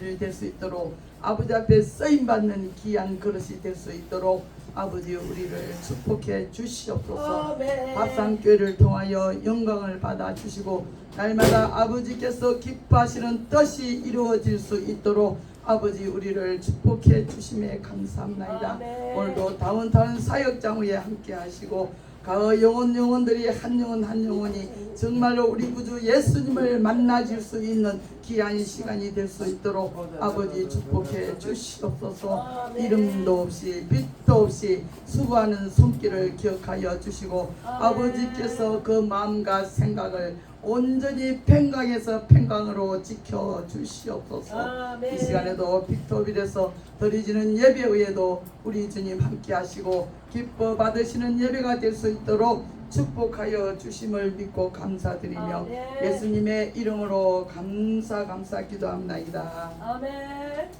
아들이 될 수 있도록 아버지 앞에 쓰임 받는 귀한 그릇이 될 수 있도록 아버지 우리를 축복해 주시옵소서. 밥상교회를 통하여 영광을 받아 주시고 날마다 아버지께서 기뻐하시는 뜻이 이루어질 수 있도록 아버지 우리를 축복해 주심에 감사합니다. 오늘도 다운타운 사역장후에 함께 하시고 가어 영혼 영혼들이 한 영혼 한 영혼이 정말로 우리 구주 예수님을 만나줄 수 있는 귀한 시간이 될 수 있도록 아버지 축복해 주시옵소서 이름도 없이 빛도 없이 수고하는 손길을 기억하여 주시고 아버지께서 그 마음과 생각을 온전히 평강에서 평강으로 지켜 주시옵소서. 이 시간에도 빅토빌에서 드리지는 예배 외에도 우리 주님 함께 하시고 기뻐 받으시는 예배가 될 수 있도록 축복하여 주심을 믿고 감사드리며 아멘. 예수님의 이름으로 감사 감사 기도합나이다. 아멘.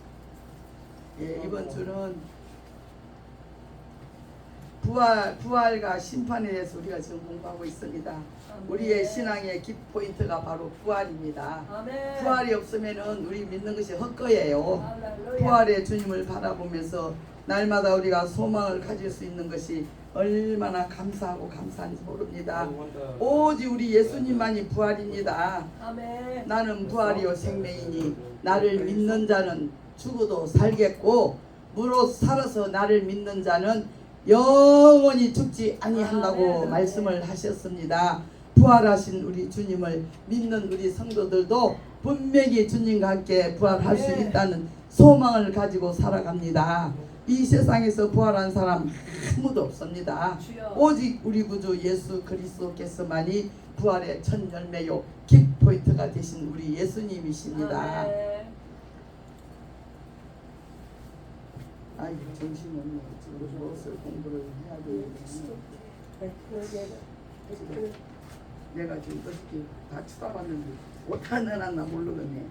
예, 이번 주는 부활 부활과 심판에 대해서 우리가 지금 공부하고 있습니다. 우리의 신앙의 기 포인트가 바로 부활입니다. 아멘. 부활이 없으면은 우리 믿는 것이 헛거예요. 할렐루야. 부활의 주님을 바라보면서 날마다 우리가 소망을 가질 수 있는 것이 얼마나 감사하고 감사한지 모릅니다. 오직 우리 예수님만이 부활입니다. 아멘. 나는 부활이요 생명이니 나를 믿는 자는 죽어도 살겠고 무릇 살아서 나를 믿는 자는 영원히 죽지 아니한다고 아멘. 말씀을 하셨습니다. 부활하신 우리 주님을 믿는 우리 성도들도 분명히 주님과 함께 부활할 수 아멘. 있다는 소망을 가지고 살아갑니다. 이 세상에서 부활한 사람 아무도 없습니다. 주여. 오직 우리 구주 예수 그리스도께서만이 부활의 첫 열매요 킥 포인트가 되신 우리 예수님이십니다. 아멘. 아이 정신 없네. 지금 무엇을 공부를 해야 되는지 내가 지금 어떻게 다 쳐다봤는데 못하는 하나 모르겠네.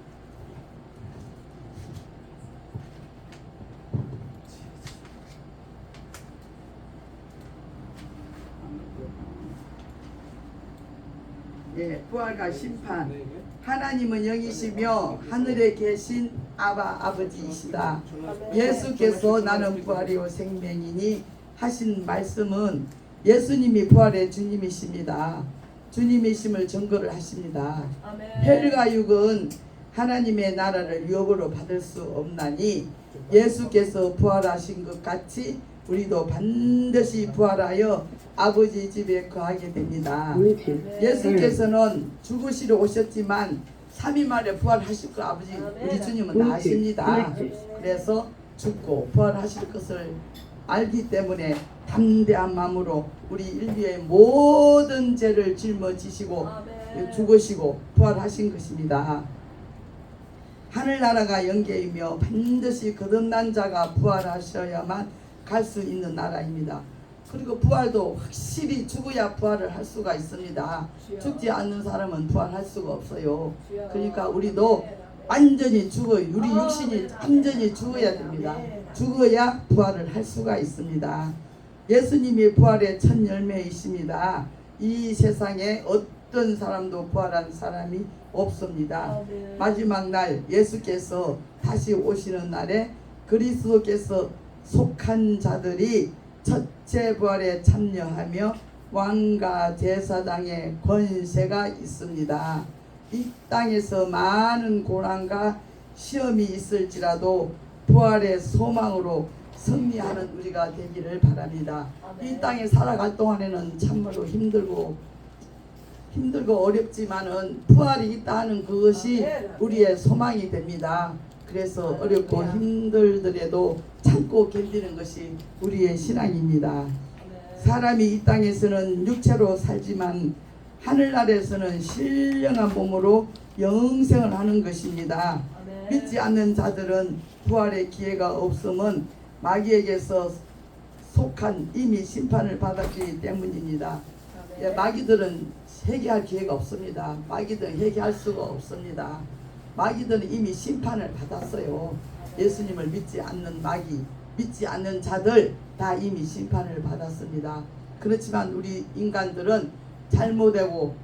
예, 부활과 심판. 하나님은 영이시며 하늘에 계신 아바 아버지이시다. 예수께서 나는 부활이요 생명이니 하신 말씀은 예수님이 부활의 주님이십니다. 주님이심을 증거를 하십니다. 헬과 육은 하나님의 나라를 유업으로 받을 수 없나니 예수께서 부활하신 것 같이 우리도 반드시 부활하여 아버지 집에 거하게 됩니다. 예수께서는 죽으시러 오셨지만 3일 만에 부활하실 거 아버지 우리 주님은 다 아십니다. 그래서 죽고 부활하실 것을 알기 때문에 담대한 마음으로 우리 인류의 모든 죄를 짊어지시고. 죽으시고 부활하신 것입니다. 하늘나라가 영계이며 반드시 거듭난 자가 부활하셔야만 갈 수 있는 나라입니다. 그리고 부활도 확실히 죽어야 부활을 할 수가 있습니다. 죽지 않는 사람은 부활할 수가 없어요. 그러니까 우리도. 완전히 죽어요. 우리 아멘. 육신이 완전히 죽어야 됩니다. 아멘. 죽어야 부활을 할 수가 있습니다. 예수님이 부활의 첫 열매이십니다. 이 세상에 어떤 사람도 부활한 사람이 없습니다. 아멘. 마지막 날 예수께서 다시 오시는 날에 그리스도께서 속한 자들이 첫째 부활에 참여하며 왕과 제사장의 권세가 있습니다. 이 땅에서 많은 고난과 시험이 있을지라도 부활의 소망으로 승리하는 우리가 되기를 바랍니다. 이 땅에 살아갈 동안에는 참으로 힘들고 힘들고 어렵지만은 부활이 있다는 그것이 우리의 소망이 됩니다. 그래서 어렵고 힘들더라도 참고 견디는 것이 우리의 신앙입니다. 아멘. 사람이 이 땅에서는 육체로 살지만 하늘나라에서는 신령한 몸으로 영생을 하는 것입니다. 아멘. 믿지 않는 자들은 부활의 기회가 없음은 마귀에게서 속한 이미 심판을 받았기 때문입니다. 예, 아멘. 마귀들은 회개할 기회가 없습니다. 마귀들은 회개할 수가 없습니다. 마귀들은 이미 심판을 받았어요. 예수님을 믿지 않는 마귀, 믿지 않는 자들 다 이미 심판을 받았습니다. 그렇지만 우리 인간들은 잘못되고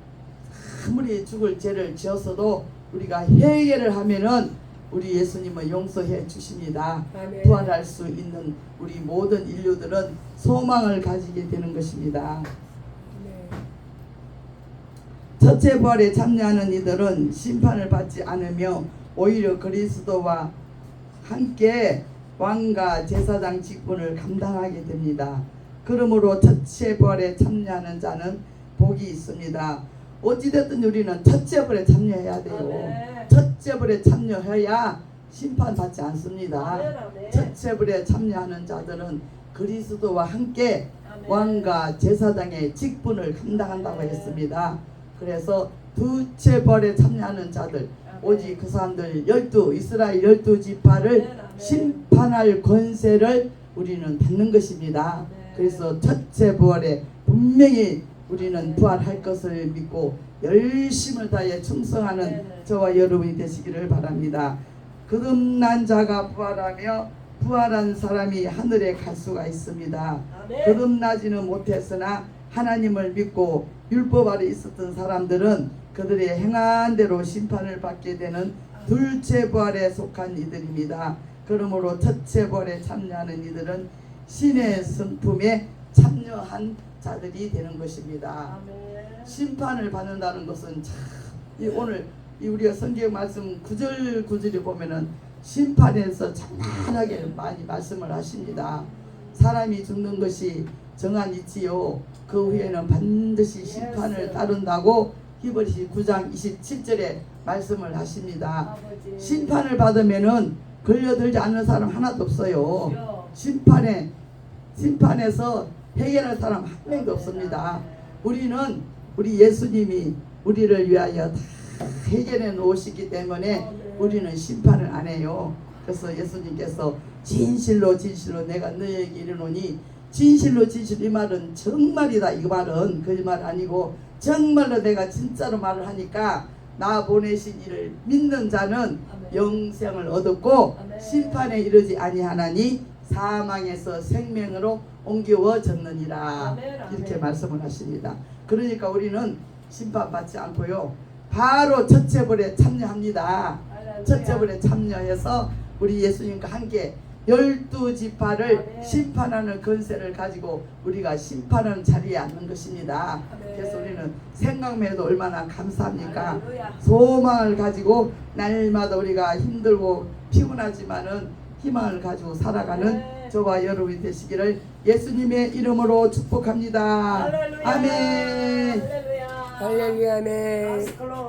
아무리 죽을 죄를 지었어도 우리가 회개를 하면은 우리 예수님은 용서해 주십니다. 아멘. 부활할 수 있는 우리 모든 인류들은 소망을 가지게 되는 것입니다. 네. 첫째 부활에 참여하는 이들은 심판을 받지 않으며 오히려 그리스도와 함께 왕과 제사장 직분을 감당하게 됩니다. 그러므로 첫째 부활에 참여하는 자는 복이 있습니다. 어찌됐든 우리는 첫째 부활에 참여해야 돼요. 첫째 부활에 참여해야 심판 받지 않습니다. 첫째 부활에 참여하는 자들은 그리스도와 함께. 왕과 제사장의 직분을 감당한다고 네. 했습니다. 그래서 두째 벌에 참여하는 자들. 오직 그 사람들 열두 이스라엘 열두 지파를. 심판할 권세를 우리는 받는 것입니다. 그래서 첫째 부활에 분명히 우리는. 부활할 것을 믿고 열심을 다해 충성하는 네. 저와 여러분이 되시기를 바랍니다. 거듭난 자가 부활하며 부활한 사람이 하늘에 갈 수가 있습니다. 거듭나지는 못했으나 하나님을 믿고 율법 아래 있었던 사람들은 그들의 행한 대로 심판을 받게 되는 둘째 부활에 속한 이들입니다. 그러므로 첫째 부활에 참여하는 이들은 신의 성품에 참여한 자들이 되는 것입니다. 아멘. 심판을 받는다는 것은 참 이 오늘 이 우리가 성경 말씀 구절 구절에 보면은 심판에서 장난하게 많이 말씀을 하십니다. 사람이 죽는 것이 정한 이치요. 그 후에는 반드시 심판을 따른다고 히브리시 9장 27절에 말씀을 하십니다. 심판을 받으면은 걸려들지 않는 사람 하나도 없어요. 심판에 심판에서 해결할 사람 한 명도 없습니다. 우리는 우리 예수님이 우리를 위하여 다 해결해 놓으시기 때문에 우리는 심판을 안 해요. 그래서 예수님께서 진실로 진실로 내가 너에게 이르노니 진실로 진실로 이 말은 정말이다 이 말은 거짓말 아니고 정말로 내가 진짜로 말을 하니까 나 보내신 이를 믿는 자는 아멘. 영생을 얻었고 아멘. 심판에 이르지 아니하나니 사망에서 생명으로 옮겨졌느니라 아멘, 아멘. 이렇게 말씀을 하십니다. 그러니까 우리는 심판받지 않고요. 바로 첫째 벌에 참여합니다. 첫째 벌에 참여해서 우리 예수님과 함께 열두 지파를. 심판하는 권세를 가지고 우리가 심판하는 자리에 앉는 것입니다. 그래서 우리는 생각만 해도 얼마나 감사합니까? 소망을 가지고 날마다 우리가 힘들고 피곤하지만은 희망을 가지고 살아가는 네. 저와 여러분이 되시기를 예수님의 이름으로 축복합니다. 아멘. 할렐루야. 할렐루야, 아멘.